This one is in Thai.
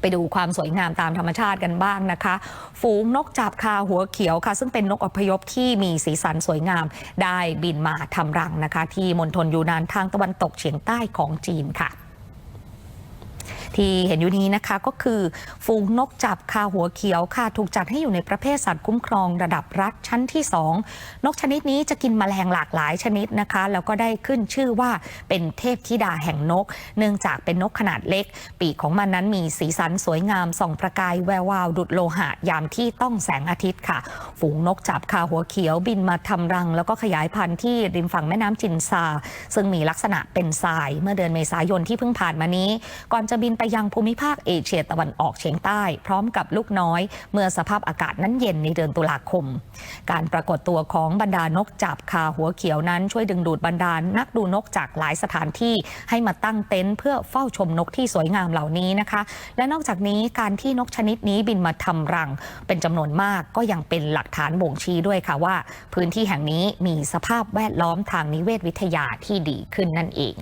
ไปดูความสวยงามตามธรรมชาติกันบ้างนะคะ ฝูงนกจับคาหัวเขียวค่ะ ซึ่งเป็นนกอพยพที่มีสีสันสวยงาม ได้บินมาทำรังนะคะ ที่มณฑลยูนานทางตะวันตกเฉียงใต้ของจีนค่ะ ที่เห็นอยู่นี้นะคะก็คือฝูงนกจับคาหัวเขียวค่ะถูกจัดให้อยู่ในประเภทสัตว์คุ้มครองระดับรัฐชั้นที่ 2 นกชนิดนี้จะกินแมลงหลากหลายชนิดนะคะ แล้วก็ได้ขึ้นชื่อว่าเป็นเทพธิดาแห่งนก เนื่องจากเป็นนกขนาดเล็ก ปีกของมันนั้นมีสีสันสวยงามส่องประกายแวววาวดุดโลหะยามที่ต้องแสงอาทิตย์ค่ะ ฝูงนกจับคาหัวเขียวบินมาทำรัง แล้วก็ขยายพันธุ์ที่ริมฝั่งแม่น้ำจินซา ซึ่งมีลักษณะเป็นทราย เมื่อเดือนเมษายนที่เพิ่งผ่านมานี้ ก่อนจะบินไปยังภูมิภาคเอเชียตะวันออกเฉียงใต้ พร้อมกับลูกน้อย เมื่อสภาพอากาศนั้นเย็นในเดือนตุลาคม การปรากฏตัวของบรรดานกจับคาหัวเขียวนั้นช่วยดึงดูดบรรดานักดูนกจากหลายสถานที่ให้มาตั้งเต็นท์เพื่อเฝ้าชมนกที่สวยงามเหล่านี้นะคะ และนอกจากนี้การที่นกชนิดนี้บินมาทำรัง เป็นจำนวนมากก็ยังเป็นหลักฐานบ่งชี้ด้วยค่ะว่า พื้นที่แห่งนี้มีสภาพแวดล้อมทางนิเวศวิทยาที่ดีขึ้นนั่นเอง